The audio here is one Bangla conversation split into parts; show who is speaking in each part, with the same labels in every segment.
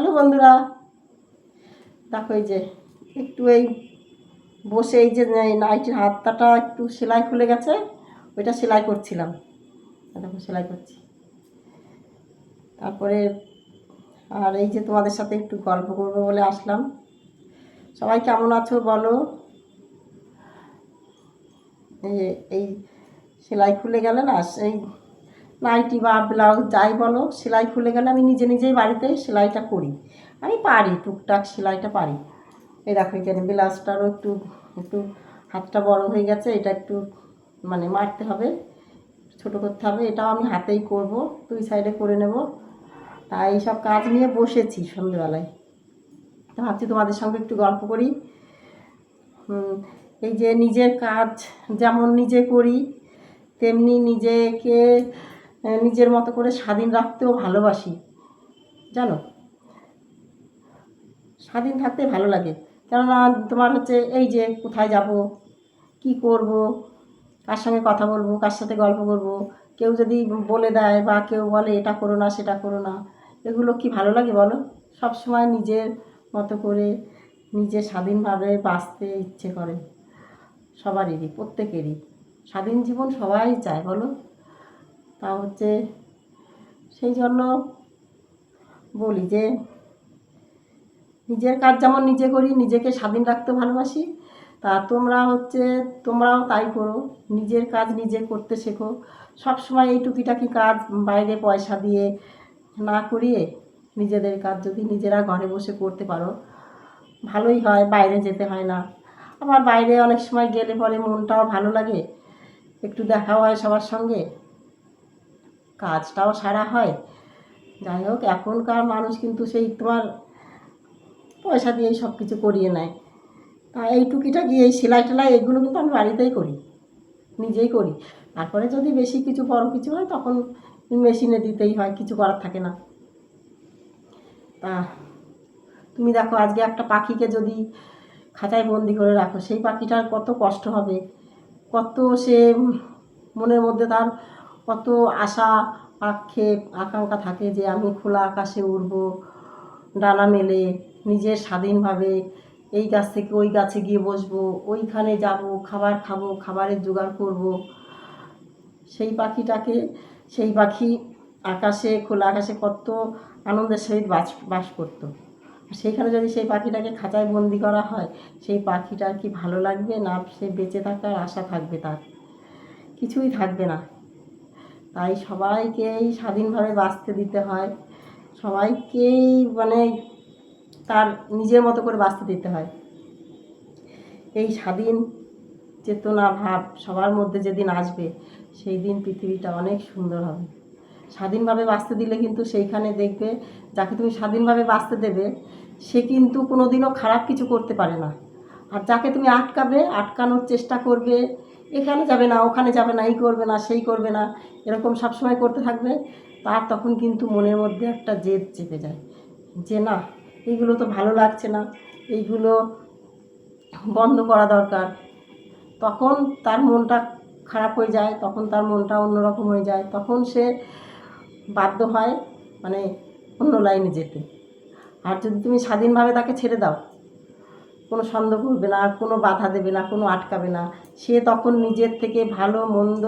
Speaker 1: হ্যালো বন্ধুরা। দেখো এই যে, একটু এই বসে এই যে নাইটির হাতটাটা একটু সেলাই খুলে গেছে, ওইটা সেলাই করছিলাম। দেখো সেলাই করছি। তারপরে আর এই যে তোমাদের সাথে একটু গল্প করব বলে আসলাম। সবাই কেমন আছো বলো? এই সেলাই খুলে গেলে না, সেই নাইটি বা ব্লাউজ যাই বলো, সেলাই খুলে গেলে আমি নিজে নিজেই বাড়িতে সেলাইটা করি। আমি পারি, টুকটাক সেলাইটা পারি। এই দেখো এখানে ব্লাউজটারও একটু একটু হাতটা বড় হয়ে গেছে, এটা একটু মানে মারতে হবে, ছোটো করতে হবে, এটাও আমি হাতেই করব, দুই সাইডে করে নেব। তাই এইসব কাজ নিয়ে বসেছি সন্ধ্যেবেলায় তো ভাবছি তোমাদের সঙ্গে একটু গল্প করি। এই যে নিজের কাজ যেমন নিজে করি, তেমনি নিজেকে নিজের মতো করে স্বাধীন রাখতেও ভালোবাসি। জানো? স্বাধীন থাকতে ভালো লাগে। কেননা তোমার হচ্ছে এই যে কোথায় যাব, কি করব, কার সঙ্গে কথা বলব, কার সাথে গল্প করব, কেউ যদি বলে দেয় বা কেউ বলে, এটা করো না, সেটা করো না। এগুলো কি ভালো লাগে বলো? সব সময় নিজের মতো করে নিজে স্বাধীনভাবে বাঁচতে ইচ্ছে করে। সবারই প্রত্যেকেরই। স্বাধীন জীবন সবাই চায় বলো। তা হচ্ছে সেই জন্য বলি যে নিজের কাজ যেমন নিজে করি, নিজেকে স্বাধীন রাখতে ভালোবাসি, তা তোমরা হচ্ছে, তোমরাও তাই করো। নিজের কাজ নিজে করতে শেখো। সব সময় এই টুকিটাকি কাজ বাইরে পয়সা দিয়ে না করিয়ে নিজেদের কাজ যদি নিজেরা ঘরে বসে করতে পারো, ভালোই হয়, বাইরে যেতে হয় না। আবার বাইরে অনেক সময় গেলে পরে মনটাও ভালো লাগে, একটু দেখাও হয় সবার সঙ্গে। কাজটাও সারা হয়। যাই হোক, এখনকার মানুষ কিন্তু সেই তোমার পয়সা দিয়েই সব কিছু করিয়ে নেয়। তা এই টুকিটাকি, এই সেলাই টেলাই এগুলো কিন্তু আমি বাড়িতেই করি, নিজেই করি। তারপরে যদি বেশি কিছু, বড় কিছু হয়, তখন মেশিনে দিতেই হয়, কিছু করার থাকে না। তা তুমি দেখো, আজকে একটা পাখিকে যদি খাঁচায় বন্দি করে রাখো, সেই পাখিটার কত কষ্ট হবে। কত সে মনের মধ্যে তার কত আশা, আক্ষেপ, আকাঙ্ক্ষা থাকে যে আমি খোলা আকাশে উড়ব, ডানা মেলে নিজের স্বাধীনভাবে এই গাছ থেকে ওই গাছে গিয়ে বসবো, ওইখানে যাব, খাবার খাব, খাবারের জোগাড় করব। সেই পাখিটাকে, সেই পাখি আকাশে, খোলা আকাশে কত আনন্দের সহিত বাস বাস করতো। সেইখানে যদি সেই পাখিটাকে খাঁচায় বন্দি করা হয়, সেই পাখিটার কি ভালো লাগবে না সে বেঁচে থাকার আশা থাকবে তার? কিছুই থাকবে না। তাই সবাইকেই স্বাধীনভাবে বাঁচতে দিতে হয়। সবাইকেই মানে তার নিজের মতো করে বাঁচতে দিতে হয়। এই স্বাধীন চেতনা ভাব সবার মধ্যে যেদিন আসবে, সেই দিন পৃথিবীটা অনেক সুন্দর হবে। স্বাধীনভাবে বাঁচতে দিলে কিন্তু সেইখানে দেখবে, যাকে তুমি স্বাধীনভাবে বাঁচতে দেবে, সে কিন্তু কোনো দিনও খারাপ কিছু করতে পারে না। আর যাকে তুমি আটকাবে, আটকানোর চেষ্টা করবে এখানে যাবে না, ওখানে যাবে না, এই করবে না, সেই করবে না, এরকম সবসময় করতে থাকবে। তার তখন কিন্তু মনের মধ্যে একটা জেদ চেপে যায় যে না, এইগুলো তো ভালো লাগছে না, এইগুলো বন্ধ করা দরকার। তখন তার মনটা খারাপ হয়ে যায়, তখন তার মনটা অন্যরকম হয়ে যায়, তখন সে বাধ্য হয় মানে অন্য লাইনে যেতে। আর যদি তুমি স্বাধীনভাবে তাকে ছেড়ে দাও কোনো সন্দেহ করবে না, কোনো বাধা দেবে না, কোনো আটকাবে না। সে তখন নিজের থেকে ভালো, মন্দ,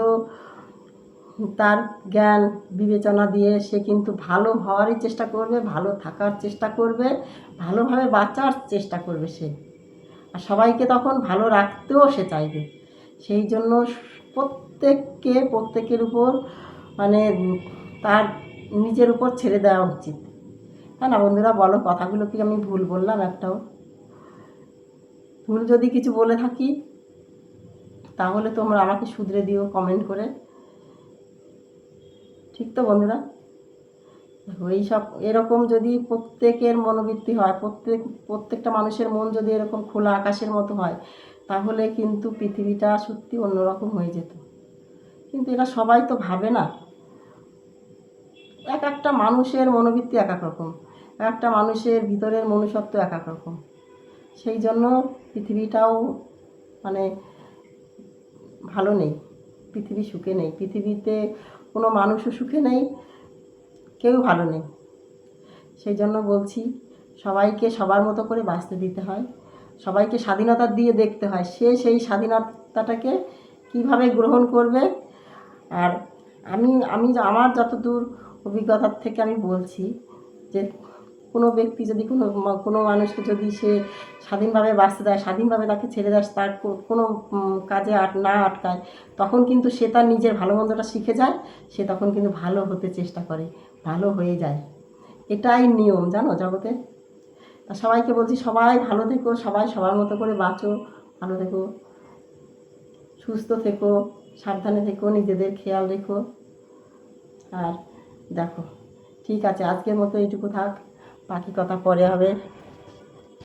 Speaker 1: তার জ্ঞান বিবেচনা দিয়ে সে কিন্তু ভালো হওয়ারই চেষ্টা করবে, ভালো থাকার চেষ্টা করবে, ভালোভাবে বাঁচার চেষ্টা করবে সে। আর সবাইকে তখন ভালো রাখতেও সে চাইবে। সেই জন্য প্রত্যেককে, প্রত্যেকের উপর মানে তার নিজের উপর ছেড়ে দেওয়া উচিত। হ্যাঁ না বন্ধুরা, বলো কথাগুলো কি আমি ভুল বললাম একটাও? ভুল যদি কিছু বলে থাকি, তাহলে তোমরা আমাকে শুধরে দিও কমেন্ট করে। ঠিক তো বন্ধুরা? দেখো, এইসব, এরকম যদি প্রত্যেকের মনোবৃত্তি হয়, প্রত্যেক, প্রত্যেকটা মানুষের মন যদি এরকম খোলা আকাশের মতো হয়, তাহলে কিন্তু পৃথিবীটা সত্যি অন্যরকম হয়ে যেত। কিন্তু এটা সবাই তো ভাবে না। এক একটা মানুষের মনোবৃত্তি এক এক রকম, এক একটা মানুষের ভিতরের মনুষ্যত্ব এক এক রকম। সেই জন্য পৃথিবীটাও মানে ভালো নেই, পৃথিবী সুখে নেই। পৃথিবীতে কোনো মানুষও সুখে নেই, কেউ ভালো নেই। সেই জন্য বলছি, সবাইকে সবার মতো করে বাঁচতে দিতে হয়। সবাইকে স্বাধীনতা দিয়ে দেখতে হয়, সে সেই স্বাধীনতাটাকে কীভাবে গ্রহণ করবে। আর আমি আমি আমার যতদূর অভিজ্ঞতার থেকে আমি বলছি যে কোনো ব্যক্তি যদি কোনো কোনো মানুষকে যদি সে স্বাধীনভাবে বাঁচতে দেয় স্বাধীনভাবে তাকে ছেড়ে দেয়, তার কোনো কাজে আট, না আটকায়, তখন কিন্তু সে তার নিজের ভালো মন্দটা শিখে যায়, সে তখন কিন্তু ভালো হতে চেষ্টা করে, ভালো হয়ে যায়। এটাই নিয়ম, জানো জগতে? তা সবাইকে বলছি, সবাই ভালো থেকো, সবাই সবার মতো করে বাঁচো, ভালো থেকো, সুস্থ থেকো, সাবধানে থেকো, নিজেদের খেয়াল রেখো। আর দেখো, ঠিক আছে, আজকের মতো এইটুকু থাক। বাকি কথা পরে হবে।